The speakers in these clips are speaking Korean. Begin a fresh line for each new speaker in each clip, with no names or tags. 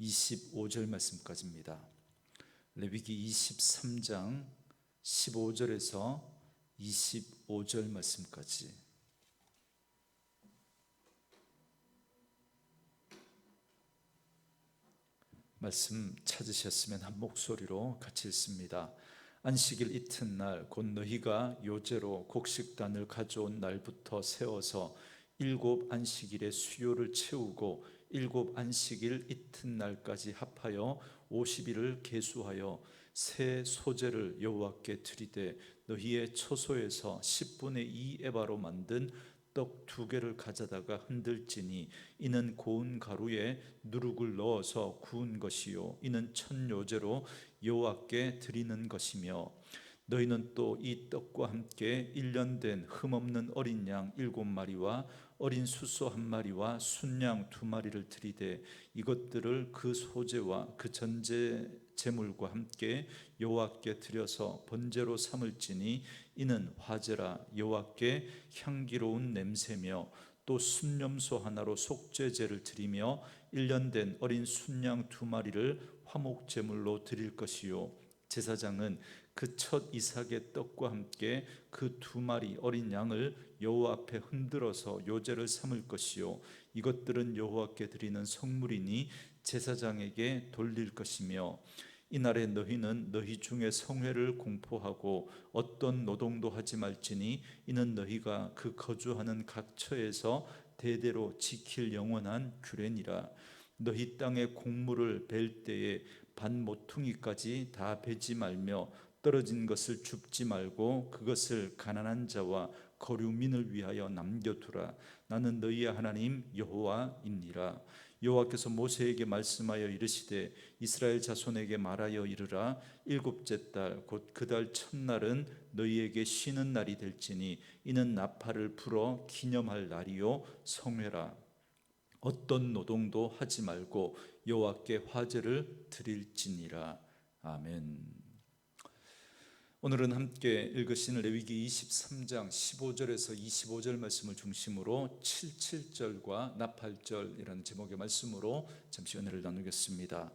25절 말씀까지입니다. 레위기 23장 15절에서 25절 말씀까지 말씀 찾으셨으면 한 목소리로 같이 읽습니다. 안식일 이튿날 곧 너희가 요제로 곡식단을 가져온 날부터 세워서 일곱 안식일의 수요를 채우고 일곱 안식일 이튿날까지 합하여 50일을 계수하여 새 소재를 여호와께 드리되 너희의 처소에서 10분의 2 에바로 만든 떡 두 개를 가져다가 흔들지니 이는 고운 가루에 누룩을 넣어서 구운 것이요 이는 첫 요제로 여호와께 드리는 것이며 너희는 또 이 떡과 함께 1년 된 흠없는 어린 양 일곱 마리와 어린 수소 한 마리와 순양 두 마리를 드리되 이것들을 그 소재와 그 전제 제물과 함께 여호와께 드려서 번제로 삼을지니 이는 화제라 여호와께 향기로운 냄새며 또 순념소 하나로 속죄제를 드리며 1년 된 어린 순양 두 마리를 화목 제물로 드릴 것이요. 제사장은 그 첫 이삭의 떡과 함께 그 두 마리 어린 양을 여호와 앞에 흔들어서 요제를 삼을 것이요. 이것들은 여호와께 드리는 성물이니 제사장에게 돌릴 것이며 이날에 너희는 너희 중에 성회를 공포하고 어떤 노동도 하지 말지니 이는 너희가 그 거주하는 각 처에서 대대로 지킬 영원한 규례니라. 너희 땅의 곡물을 벨 때에 반 모퉁이까지 다 베지 말며 떨어진 것을 줍지 말고 그것을 가난한 자와 거류민을 위하여 남겨두라. 나는 너희의 하나님 여호와입니라. 여호와께서 모세에게 말씀하여 이르시되 이스라엘 자손에게 말하여 이르라. 일곱째 달 곧 그 달 첫날은 너희에게 쉬는 날이 될지니 이는 나팔을 불어 기념할 날이요 성회라. 어떤 노동도 하지 말고 여호와께 화제를 드릴지니라. 아멘. 오늘은 함께 읽으신 레위기 23장 15절에서 25절 말씀을 중심으로 77절과 나팔절이라는 제목의 말씀으로 잠시 은혜를 나누겠습니다.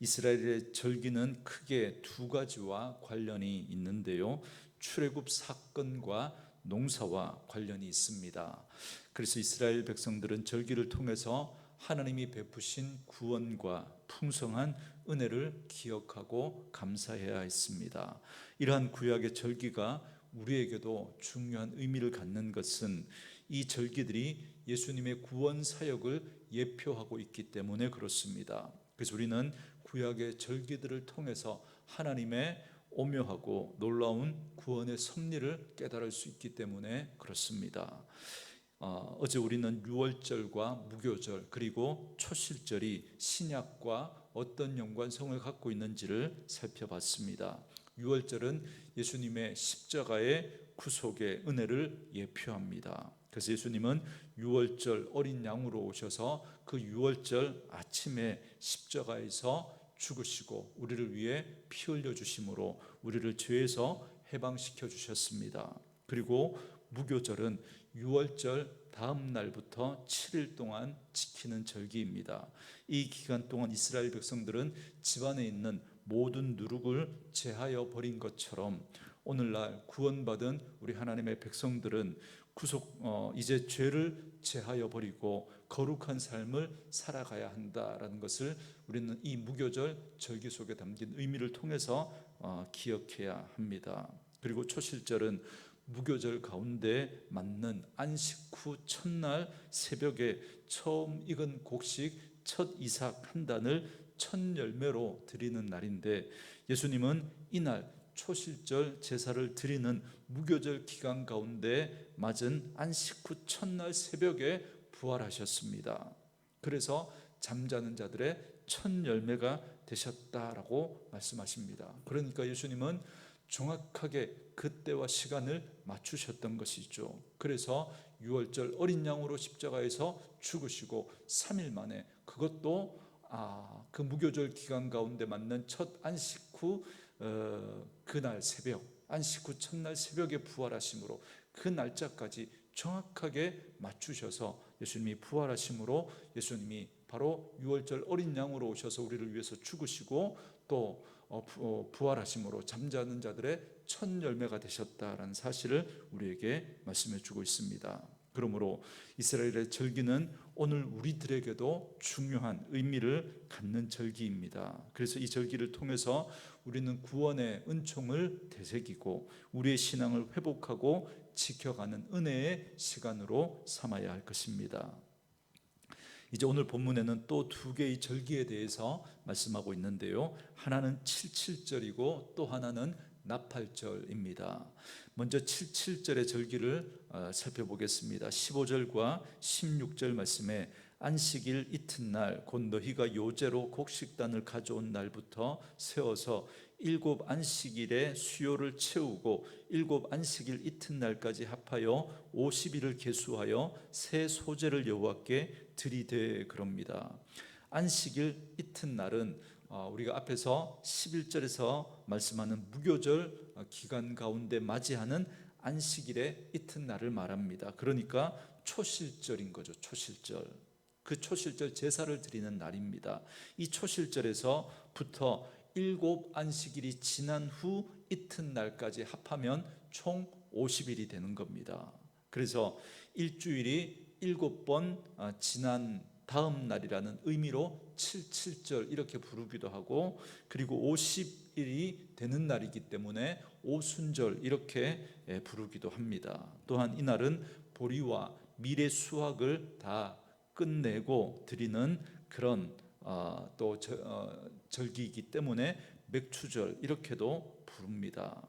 이스라엘의 절기는 크게 두 가지와 관련이 있는데요. 출애굽 사건과 농사와 관련이 있습니다. 그래서 이스라엘 백성들은 절기를 통해서 하나님이 베푸신 구원과 풍성한 은혜를 기억하고 감사해야 했습니다. 이러한 구약의 절기가 우리에게도 중요한 의미를 갖는 것은 이 절기들이 예수님의 구원 사역을 예표하고 있기 때문에 그렇습니다. 그래서 우리는 구약의 절기들을 통해서 하나님의 오묘하고 놀라운 구원의 섭리를 깨달을 수 있기 때문에 그렇습니다. 어, 어제 우리는 유월절과 무교절 그리고 초실절이 신약과 어떤 연관성을 갖고 있는지를 살펴봤습니다. 유월절은 예수님의 십자가의 구속의 은혜를 예표합니다. 그래서 예수님은 유월절 어린 양으로 오셔서 그 유월절 아침에 십자가에서 죽으시고 우리를 위해 피 흘려 주심으로 우리를 죄에서 해방시켜 주셨습니다. 그리고 무교절은 6월절 다음 날부터 7일 동안 지키는 절기입니다. 이 기간 동안 이스라엘 백성들은 집안에 있는 모든 누룩을 제하여 버린 것처럼 오늘날 구원받은 우리 하나님의 백성들은 구속 어, 이제 죄를 제하여 버리고 거룩한 삶을 살아가야 한다라는 것을 우리는 이 무교절 절기 속에 담긴 의미를 통해서 어, 기억해야 합니다. 그리고 초실절은 무교절 가운데 맞는 안식 후 첫날 새벽에 처음 익은 곡식 첫 이삭 한 단을 첫 열매로 드리는 날인데 예수님은 이날 초실절 제사를 드리는 무교절 기간 가운데 맞은 안식 후 첫날 새벽에 부활하셨습니다. 그래서 잠자는 자들의 첫 열매가 되셨다라고 말씀하십니다. 그러니까 예수님은 정확하게 그때와 시간을 맞추셨던 것이죠. 그래서 6월절 어린 양으로 십자가에서 죽으시고 3일 만에 그것도 아, 그 무교절 기간 가운데 맞는 첫 안식 후 어, 그날 새벽 안식 후 첫날 새벽에 부활하심으로 그 날짜까지 정확하게 맞추셔서 예수님이 부활하심으로 예수님이 바로 6월절 어린 양으로 오셔서 우리를 위해서 죽으시고 또 부활하심으로 잠자는 자들의 첫 열매가 되셨다라는 사실을 우리에게 말씀해 주고 있습니다. 그러므로 이스라엘의 절기는 오늘 우리들에게도 중요한 의미를 갖는 절기입니다. 그래서 이 절기를 통해서 우리는 구원의 은총을 되새기고 우리의 신앙을 회복하고 지켜가는 은혜의 시간으로 삼아야 할 것입니다. 이제 오늘 본문에는 또 두 개의 절기에 대해서 말씀하고 있는데요. 하나는 77절이고 또 하나는 나팔절입니다. 먼저 77절의 절기를 어, 살펴보겠습니다. 15절과 16절 말씀에 안식일 이튿날 곧 너희가 요제로 곡식단을 가져온 날부터 세워서 일곱 안식일의 수요를 채우고 일곱 안식일 이튿날까지 합하여 50일을 계수하여 새 소재를 여호와께 드리되 그럽니다. 안식일 이튿날은 어, 우리가 앞에서 11절에서 말씀하는 무교절 어, 기간 가운데 맞이하는 안식일의 이튿날을 말합니다. 그러니까 초실절인 거죠. 초실절. 그 초실절 제사를 드리는 날입니다. 이 초실절에서부터 일곱 안식일이 지난 후 이튿날까지 합하면 총 50일이 되는 겁니다. 그래서 일주일이 일곱 번 어, 지난 다음 날이라는 의미로 77절 이렇게 부르기도 하고 그리고 50일이 되는 날이기 때문에 오순절 이렇게 예, 부르기도 합니다. 또한 이날은 보리와 미래 수확을 다 끝내고 드리는 그런 어, 또 저, 어, 절기이기 때문에 맥추절 이렇게도 부릅니다.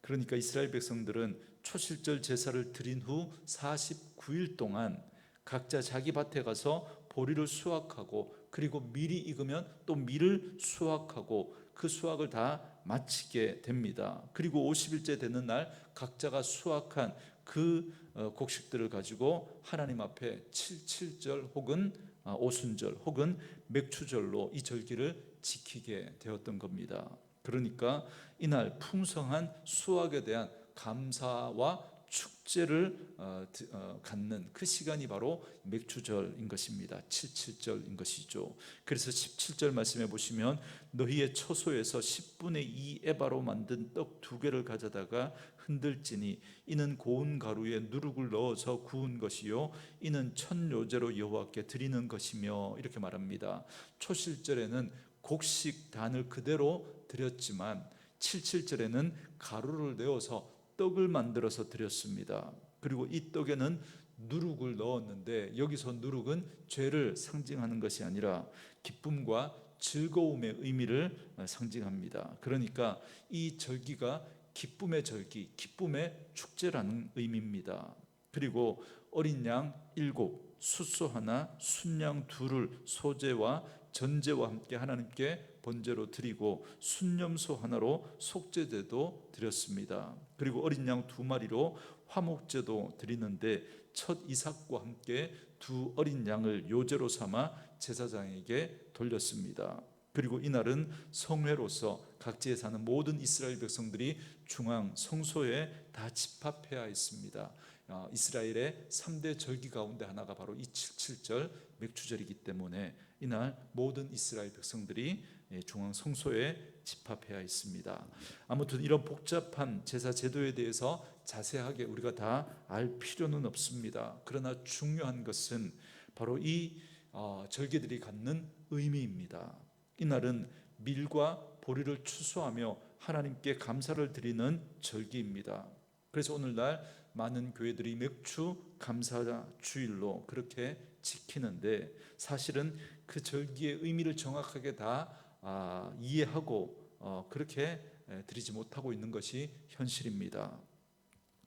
그러니까 이스라엘 백성들은 초실절 제사를 드린 후 49일 동안 각자 자기 밭에 가서 보리를 수확하고 그리고 밀이 익으면 또 밀을 수확하고 그 수확을 다 마치게 됩니다. 그리고 50일째 되는 날 각자가 수확한 그 어, 곡식들을 가지고 하나님 앞에 77절 혹은 아, 오순절 혹은 맥추절로 이 절기를 지키게 되었던 겁니다. 그러니까 이날 풍성한 수확에 대한 감사와 축제를 어, 어, 갖는 그 시간이 바로 맥주절인 것입니다. 77절인 것이죠. 그래서 17절 말씀해 보시면 너희의 처소에서 10분의 2 에바로 만든 떡 두 개를 가져다가 흔들지니 이는 고운 가루에 누룩을 넣어서 구운 것이요 이는 첫 요제로 여호와께 드리는 것이며 이렇게 말합니다. 초실절에는 곡식 단을 그대로 드렸지만 77절에는 가루를 내어서 떡을 만들어서 드렸습니다. 그리고 이 떡에는 누룩을 넣었는데 여기서 누룩은 죄를 상징하는 것이 아니라 기쁨과 즐거움의 의미를 상징합니다. 그러니까 이 절기가 기쁨의 절기, 기쁨의 축제라는 의미입니다. 그리고 어린 양 일곱, 숫소 하나, 순양 둘을 소재와 전제와 함께 하나님께 번제로 드리고 순념소 하나로 속죄제도 드렸습니다. 그리고 어린 양 두 마리로 화목제도 드리는데 첫 이삭과 함께 두 어린 양을 요제로 삼아 제사장에게 돌렸습니다. 그리고 이날은 성회로서 각지에 사는 모든 이스라엘 백성들이 중앙 성소에 다 집합해야 했습니다. 어, 이스라엘의 3대 절기 가운데 하나가 바로 이 77절 맥주절이기 때문에 이날 모든 이스라엘 백성들이 예, 중앙 성소에 집합해야 있습니다. 아무튼 이런 복잡한 제사 제도에 대해서 자세하게 우리가 다 알 필요는 없습니다. 그러나 중요한 것은 바로 이 어, 절기들이 갖는 의미입니다. 이날은 밀과 보리를 추수하며 하나님께 감사를 드리는 절기입니다. 그래서 오늘날 많은 교회들이 맥주 감사 주일로 그렇게 지키는데 사실은 그 절기의 의미를 정확하게 다 아, 이해하고 어, 그렇게 에, 드리지 못하고 있는 것이 현실입니다.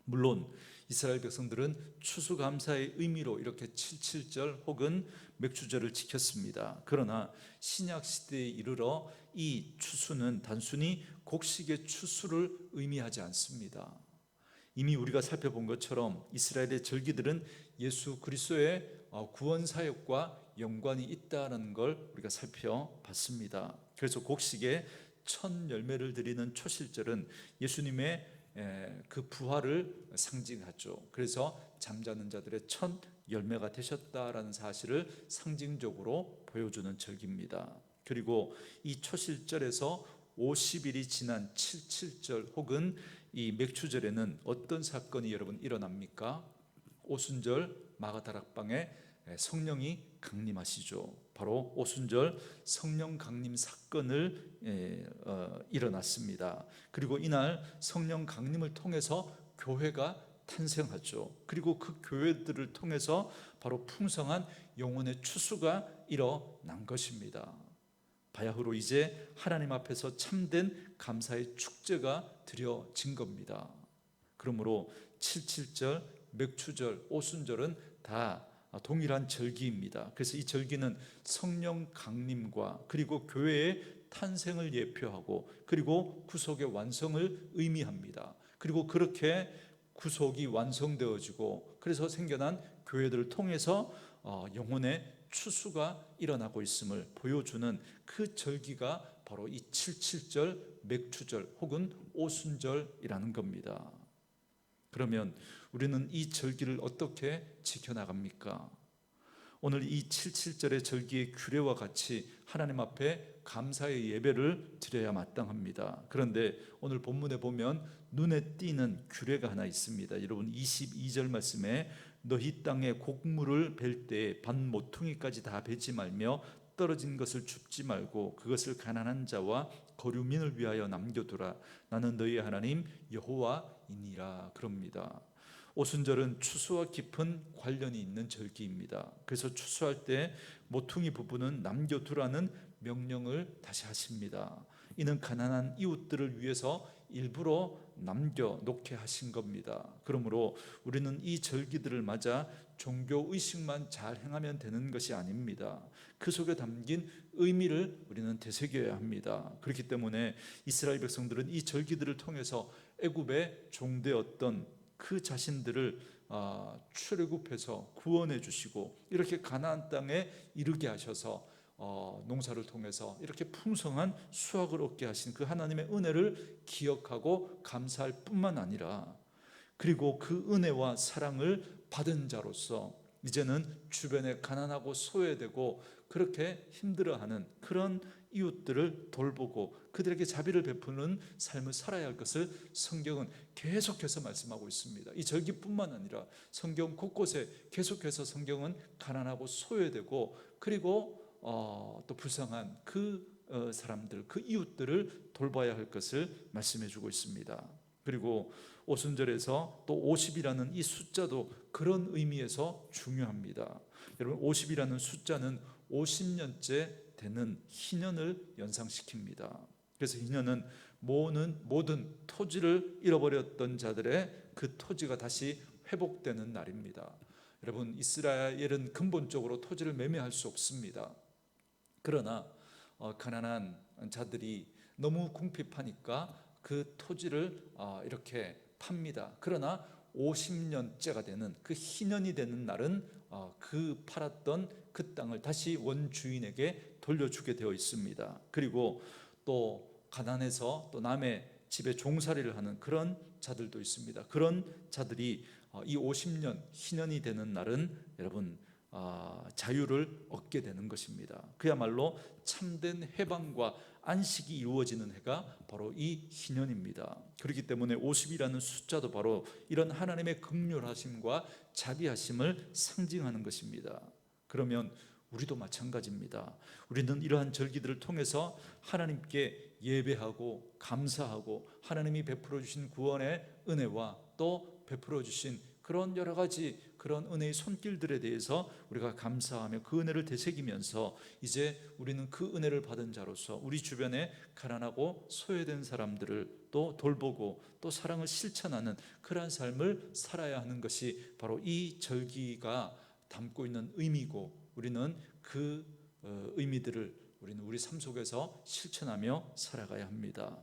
물론 이스라엘 백성들은 추수감사의 의미로 이렇게 77절 혹은 맥주절을 지켰습니다. 그러나 신약 시대에 이르러 이 추수는 단순히 곡식의 추수를 의미하지 않습니다. 이미 우리가 살펴본 것처럼 이스라엘의 절기들은 예수 그리스도의 어, 구원 사역과 연관이 있다는 걸 우리가 살펴봤습니다. 그래서 곡식의 첫 열매를 드리는 초실절은 예수님의 에, 그 부활을 상징하죠. 그래서 잠자는 자들의 첫 열매가 되셨다라는 사실을 상징적으로 보여주는 절기입니다. 그리고 이 초실절에서 50일이 지난 77절 혹은 이 맥추절에는 어떤 사건이 여러분 일어납니까? 오순절 마가다락방에 성령이 강림하시죠. 바로 오순절 성령 강림 사건을 예, 어, 일어났습니다. 그리고 이날 성령 강림을 통해서 교회가 탄생하죠. 그리고 그 교회들을 통해서 바로 풍성한 영혼의 추수가 일어난 것입니다. 바야흐로 이제 하나님 앞에서 참된 감사의 축제가 드려진 겁니다. 그러므로 77절, 맥추절, 오순절은 다 동일한 절기입니다. 그래서 이 절기는 성령 강림과 그리고 교회의 탄생을 예표하고 그리고 구속의 완성을 의미합니다. 그리고 그렇게 구속이 완성되어지고 그래서 생겨난 교회들을 통해서 어, 영혼의 추수가 일어나고 있음을 보여주는 그 절기가 바로 이 77절 맥추절 혹은 오순절이라는 겁니다. 그러면 우리는 이 절기를 어떻게 지켜나갑니까? 오늘 이 77절의 절기의 규례와 같이 하나님 앞에 감사의 예배를 드려야 마땅합니다. 그런데 오늘 본문에 보면 눈에 띄는 규례가 하나 있습니다. 여러분 22절 말씀에 너희 땅에 곡물을 벨 때 반 모퉁이까지 다 베지 말며 떨어진 것을 줍지 말고 그것을 가난한 자와 거류민을 위하여 남겨두라 나는 너희 하나님 여호와이니라 그럽니다. 오순절은 추수와 깊은 관련이 있는 절기입니다. 그래서 추수할 때 모퉁이 부분은 남겨두라는 명령을 다시 하십니다. 이는 가난한 이웃들을 위해서 일부러 남겨 놓게 하신 겁니다. 그러므로 우리는 이 절기들을 맞아 종교 의식만 잘 행하면 되는 것이 아닙니다. 그 속에 담긴 의미를 우리는 되새겨야 합니다. 그렇기 때문에 이스라엘 백성들은 이 절기들을 통해서 애굽의 종되었던 그 자신들을 아, 출애굽해서 구원해 주시고 이렇게 가나안 땅에 이르게 하셔서 어, 농사를 통해서 이렇게 풍성한 수확을 얻게 하신 그 하나님의 은혜를 기억하고 감사할 뿐만 아니라 그리고 그 은혜와 사랑을 받은 자로서 이제는 주변에 가난하고 소외되고 그렇게 힘들어하는 그런 이웃들을 돌보고 그들에게 자비를 베푸는 삶을 살아야 할 것을 성경은 계속해서 말씀하고 있습니다. 이 절기뿐만 아니라 성경 곳곳에 계속해서 성경은 가난하고 소외되고 그리고 어, 또 불쌍한 그 어, 사람들, 그 이웃들을 돌봐야 할 것을 말씀해 주고 있습니다. 그리고 오순절에서 또 50이라는 이 숫자도 그런 의미에서 중요합니다. 여러분 50이라는 숫자는 50년째 되는 희년을 연상시킵니다. 그래서 희년은 모든 모든 토지를 잃어버렸던 자들의 그 토지가 다시 회복되는 날입니다. 여러분 이스라엘은 근본적으로 토지를 매매할 수 없습니다. 그러나 어, 가난한 자들이 너무 궁핍하니까 그 토지를 어, 이렇게 팝니다. 그러나 50년째가 되는 그 희년이 되는 날은 어, 그 팔았던 그 땅을 다시 원주인에게 돌려주게 되어 있습니다. 그리고 또 가난해서 또 남의 집에 종살이를 하는 그런 자들도 있습니다. 그런 자들이 어, 이 50년 희년이 되는 날은 여러분 아, 자유를 얻게 되는 것입니다. 그야말로 참된 해방과 안식이 이루어지는 해가 바로 이 희년입니다. 그렇기 때문에 50이라는 숫자도 바로 이런 하나님의 극률하심과 자비하심을 상징하는 것입니다. 그러면 우리도 마찬가지입니다. 우리는 이러한 절기들을 통해서 하나님께 예배하고 감사하고 하나님이 베풀어 주신 구원의 은혜와 또 베풀어 주신 그런 여러 가지 그런 은혜의 손길들에 대해서 우리가 감사하며 그 은혜를 되새기면서 이제 우리는 그 은혜를 받은 자로서 우리 주변에 가난하고 소외된 사람들을 또 돌보고 또 사랑을 실천하는 그러한 삶을 살아야 하는 것이 바로 이 절기가 담고 있는 의미고 우리는 그 어, 의미들을 우리는 우리 삶 속에서 실천하며 살아가야 합니다.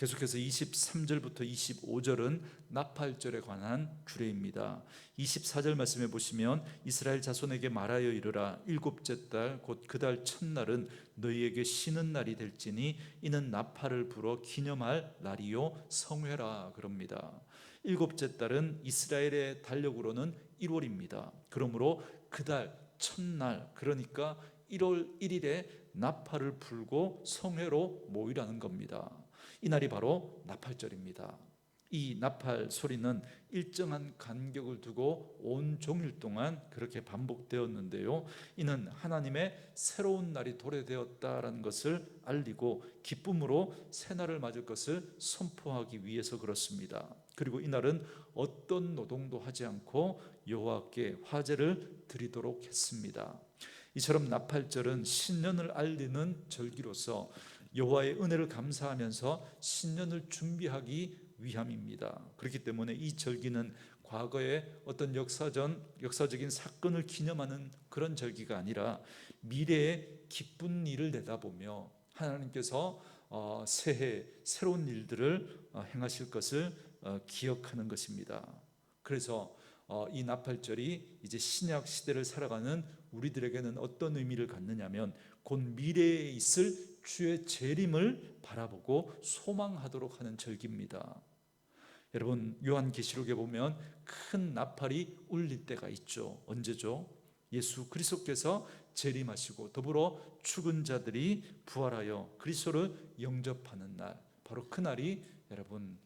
계속해서 23절부터 25절은 나팔절에 관한 규례입니다. 24절 말씀해 보시면 이스라엘 자손에게 말하여 이르라 일곱째 달 곧 그 달 첫날은 너희에게 쉬는 날이 될지니 이는 나팔을 불어 기념할 날이요 성회라 그럽니다. 일곱째 달은 이스라엘의 달력으로는 1월입니다. 그러므로 그 달 첫날 그러니까 1월 1일에 나팔을 불고 성회로 모이라는 겁니다. 이 날이 바로 나팔절입니다. 이 나팔 소리는 일정한 간격을 두고 온 종일 동안 그렇게 반복되었는데요. 이는 하나님의 새로운 날이 도래되었다라는 것을 알리고 기쁨으로 새 날을 맞을 것을 선포하기 위해서 그렇습니다. 그리고 이 날은 어떤 노동도 하지 않고 여호와께 화제를 드리도록 했습니다. 이처럼 나팔절은 신년을 알리는 절기로서 여호와의 은혜를 감사하면서 신년을 준비하기 위함입니다. 그렇기 때문에 이 절기는 과거의 어떤 역사전 역사적인 사건을 기념하는 그런 절기가 아니라 미래의 기쁜 일을 내다보며 하나님께서 어, 새해 새로운 일들을 어, 행하실 것을 어, 기억하는 것입니다. 그래서 이 나팔절이 이제 신약 시대를 살아가는 우리들에게는 어떤 의미를 갖느냐면 곧 미래에 있을 주의 재림을 바라보고 소망하도록 하는 절기입니다. 여러분 요한계시록에 보면 큰 나팔이 울릴 때가 있죠. 언제죠? 예수 그리스도께서 재림하시고 더불어 죽은 자들이 부활하여 그리스도를 영접하는 날 바로 그 날이 여러분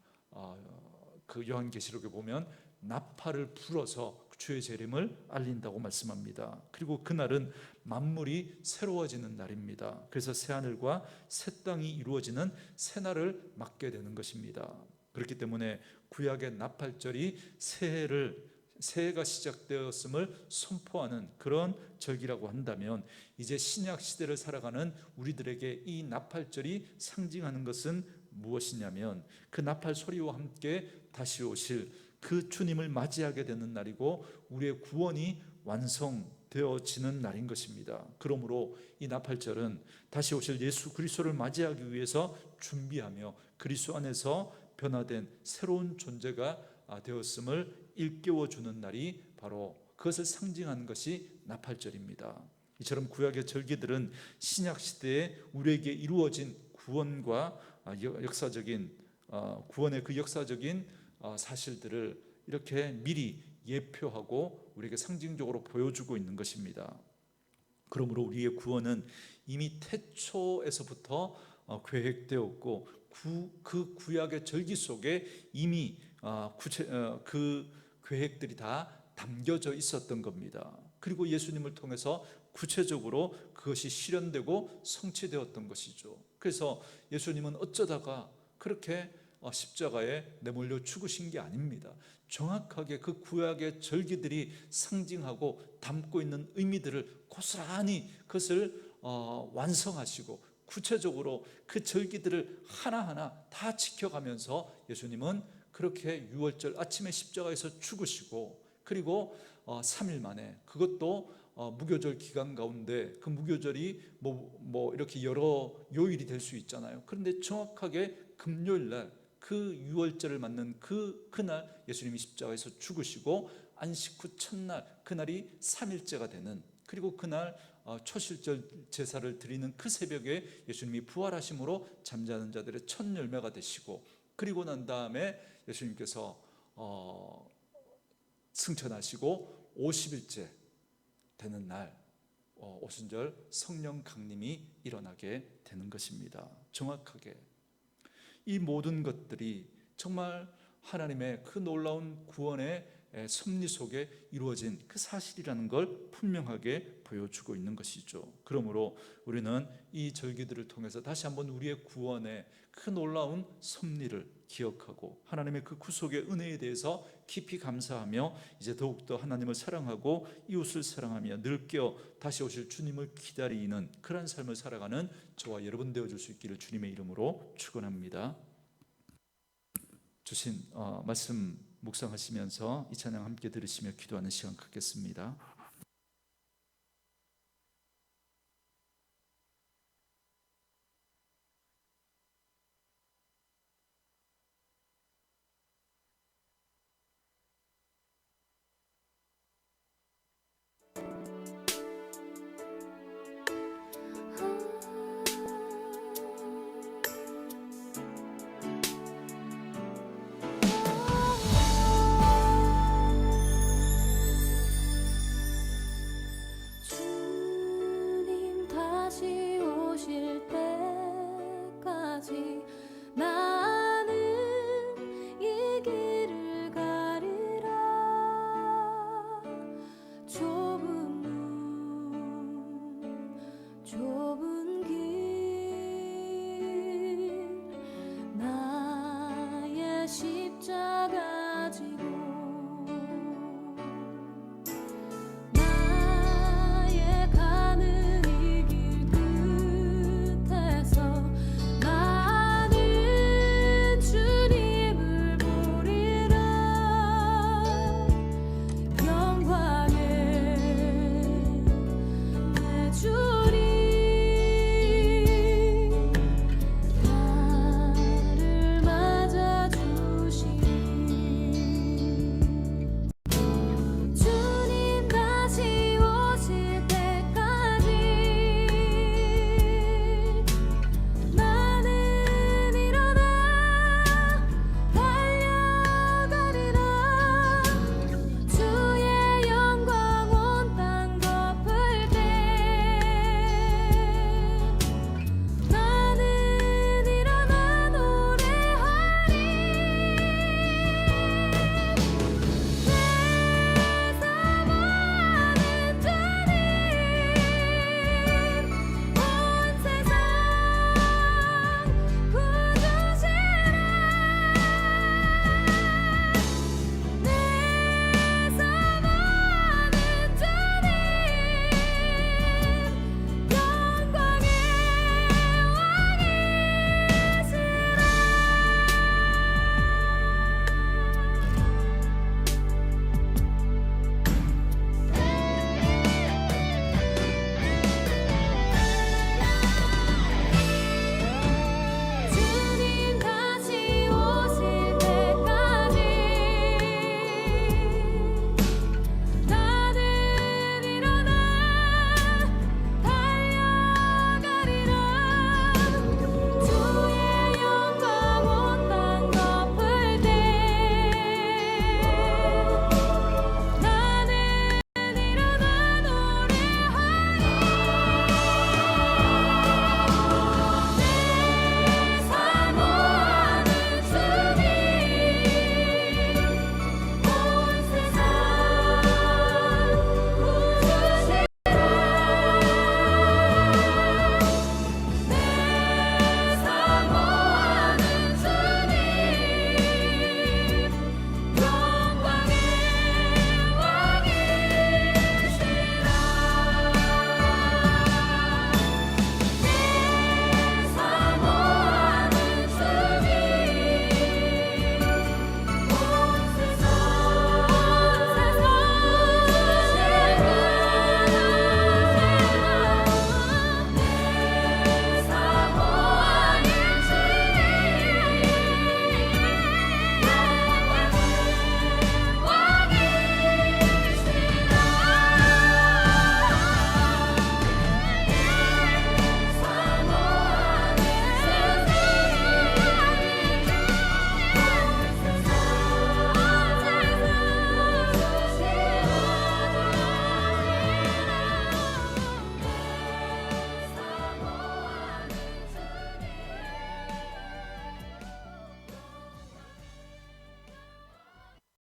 그 요한계시록에 보면 나팔을 불어서 주의 재림을 알린다고 말씀합니다. 그리고 그날은 만물이 새로워지는 날입니다. 그래서 새 하늘과 새 땅이 이루어지는 새 날을 맞게 되는 것입니다. 그렇기 때문에 구약의 나팔절이 새해를 새해가 시작되었음을 선포하는 그런 절기라고 한다면 이제 신약 시대를 살아가는 우리들에게 이 나팔절이 상징하는 것은 무엇이냐면 그 나팔 소리와 함께 다시 오실 그 주님을 맞이하게 되는 날이고 우리의 구원이 완성되어지는 날인 것입니다. 그러므로 이 나팔절은 다시 오실 예수 그리스도를 맞이하기 위해서 준비하며 그리스도 안에서 변화된 새로운 존재가 되었음을 일깨워 주는 날이 바로 그것을 상징하는 것이 나팔절입니다. 이처럼 구약의 절기들은 신약 시대에 우리에게 이루어진 구원과 역사적인 어, 구원의 그 역사적인 어, 사실들을 이렇게 미리 예표하고 우리에게 상징적으로 보여주고 있는 것입니다. 그러므로 우리의 구원은 이미 태초에서부터 어, 계획되었고 그 구약의 절기 속에 이미 어, 그 계획들이 다 담겨져 있었던 겁니다. 그리고 예수님을 통해서 구체적으로 그것이 실현되고 성취되었던 것이죠. 그래서 예수님은 어쩌다가 그렇게 어, 십자가에 내몰려 죽으신 게 아닙니다. 정확하게 그 구약의 절기들이 상징하고 담고 있는 의미들을 고스란히 그것을 어, 완성하시고 구체적으로 그 절기들을 하나하나 다 지켜가면서 예수님은 그렇게 6월절 아침에 십자가에서 죽으시고 그리고 3일 만에 그것도 무교절 기간 가운데 그 무교절이 뭐, 뭐 이렇게 여러 요일이 될 수 있잖아요. 그런데 정확하게 금요일 날 그 유월절을 맞는 그 그날 예수님이 십자가에서 죽으시고 안식 후 첫날 그날이 삼일째가 되는 그리고 그날 어, 초실절 제사를 드리는 그 새벽에 예수님이 부활하심으로 잠자는 자들의 첫 열매가 되시고 그리고 난 다음에 예수님께서 어, 승천하시고 50일째 되는 날 어, 오순절 성령 강림이 일어나게 되는 것입니다. 정확하게 이 모든 것들이 정말 하나님의 그 놀라운 구원의 섭리 속에 이루어진 그 사실이라는 걸 분명하게 보여주고 있는 것이죠. 그러므로 우리는 이 절기들을 통해서 다시 한번 우리의 구원의 그 놀라운 섭리를 기억하고 하나님의 그 구속의 은혜에 대해서 깊이 감사하며 이제 더욱더 하나님을 사랑하고 이웃을 사랑하며 늘깨어 다시 오실 주님을 기다리는 그러한 삶을 살아가는 저와 여러분 되어줄 수 있기를 주님의 이름으로 축원합니다. 주신 어, 말씀 묵상하시면서 이 찬양 함께 들으시며 기도하는 시간 갖겠습니다.